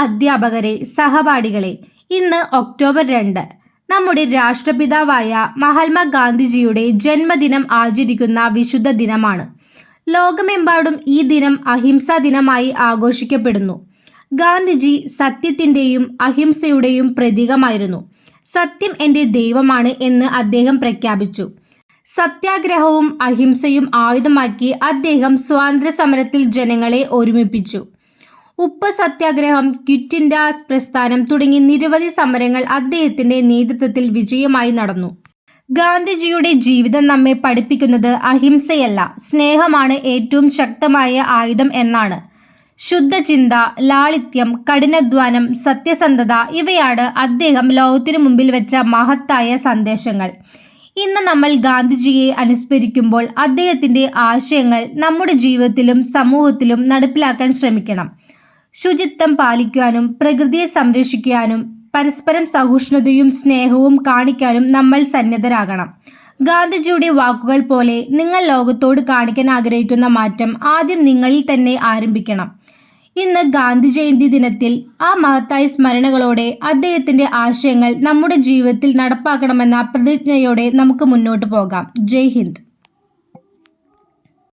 അധ്യാപകരെ സഹപാഠികളെ. ഇന്ന് ഒക്ടോബർ രണ്ട്. നമ്മുടെ രാഷ്ട്രപിതാവായ മഹാത്മാ ഗാന്ധിജിയുടെ ജന്മദിനം ആചരിക്കുന്ന വിശുദ്ധ ദിനമാണ്. ലോകമെമ്പാടും ഈ ദിനം അഹിംസാ ദിനമായി ആഘോഷിക്കപ്പെടുന്നു. ഗാന്ധിജി സത്യത്തിന്റെയും അഹിംസയുടെയും പ്രതീകമായിരുന്നു. സത്യം എന്റെ ദൈവമാണ് എന്ന് അദ്ദേഹം പ്രഖ്യാപിച്ചു. സത്യാഗ്രഹവും അഹിംസയും ആയുധമാക്കി അദ്ദേഹം സ്വാതന്ത്ര്യ സമരത്തിൽ ജനങ്ങളെ ഒരുമിപ്പിച്ചു. ഉപ്പ് സത്യാഗ്രഹം ക്വിറ്റ് ഇന്ത്യ പ്രസ്ഥാനം തുടങ്ങി നിരവധി സമരങ്ങൾ അദ്ദേഹത്തിന്റെ നേതൃത്വത്തിൽ വിജയമായി നടന്നു. ഗാന്ധിജിയുടെ ജീവിതം നമ്മെ പഠിപ്പിക്കുന്നത് അഹിംസയല്ല സ്നേഹമാണ് ഏറ്റവും ശക്തമായ ആയുധം എന്നാണ്. ശുദ്ധചിന്ത ലാളിത്യം കഠിനാധ്വാനം സത്യസന്ധത ഇവയാണ് അദ്ദേഹം ലോകത്തിനു മുമ്പിൽ വെച്ച മഹത്തായ സന്ദേശങ്ങൾ. ഇന്ന് നമ്മൾ ഗാന്ധിജിയെ അനുസ്മരിക്കുമ്പോൾ അദ്ദേഹത്തിന്റെ ആശയങ്ങൾ നമ്മുടെ ജീവിതത്തിലും സമൂഹത്തിലും നടപ്പിലാക്കാൻ ശ്രമിക്കണം. ശുചിത്വം പാലിക്കാനും പ്രകൃതിയെ സംരക്ഷിക്കാനും പരസ്പരം സഹിഷ്ണുതയും സ്നേഹവും കാണിക്കാനും നമ്മൾ സന്നദ്ധരാകണം. ഗാന്ധിജിയുടെ വാക്കുകൾ പോലെ നിങ്ങൾ ലോകത്തോട് കാണിക്കാൻ ആഗ്രഹിക്കുന്ന മാറ്റം ആദ്യം നിങ്ങളിൽ തന്നെ ആരംഭിക്കണം. ഇന്ന് ഗാന്ധി ജയന്തി ദിനത്തിൽ ആ മഹത്തായ സ്മരണകളോടെ അദ്ദേഹത്തിന്റെ ആശയങ്ങൾ നമ്മുടെ ജീവിതത്തിൽ നടപ്പാക്കണമെന്ന പ്രതിജ്ഞയോടെ നമുക്ക് മുന്നോട്ട് പോകാം. ജയ് ഹിന്ദ്.